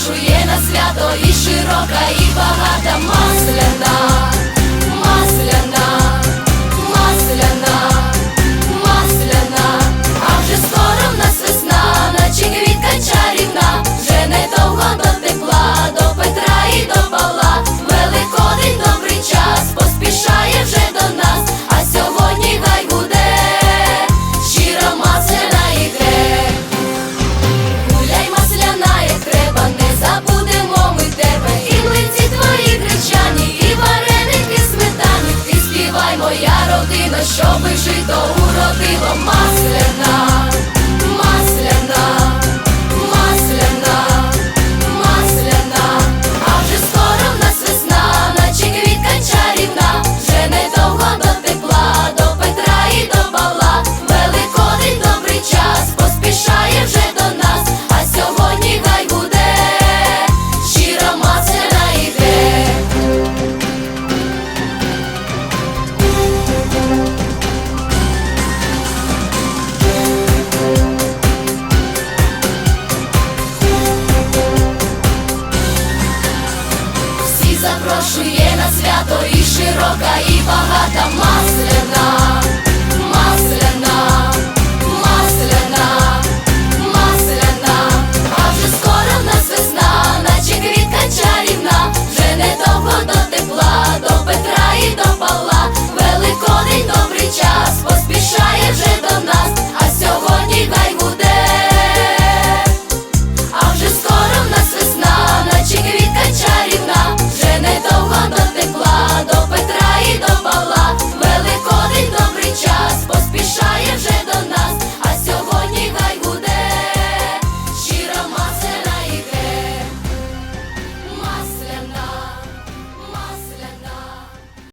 запрошує на свято і широка, і багато. моя родина, щоби жито уродило маслина. запрошує на свято і широка, і багата масляна.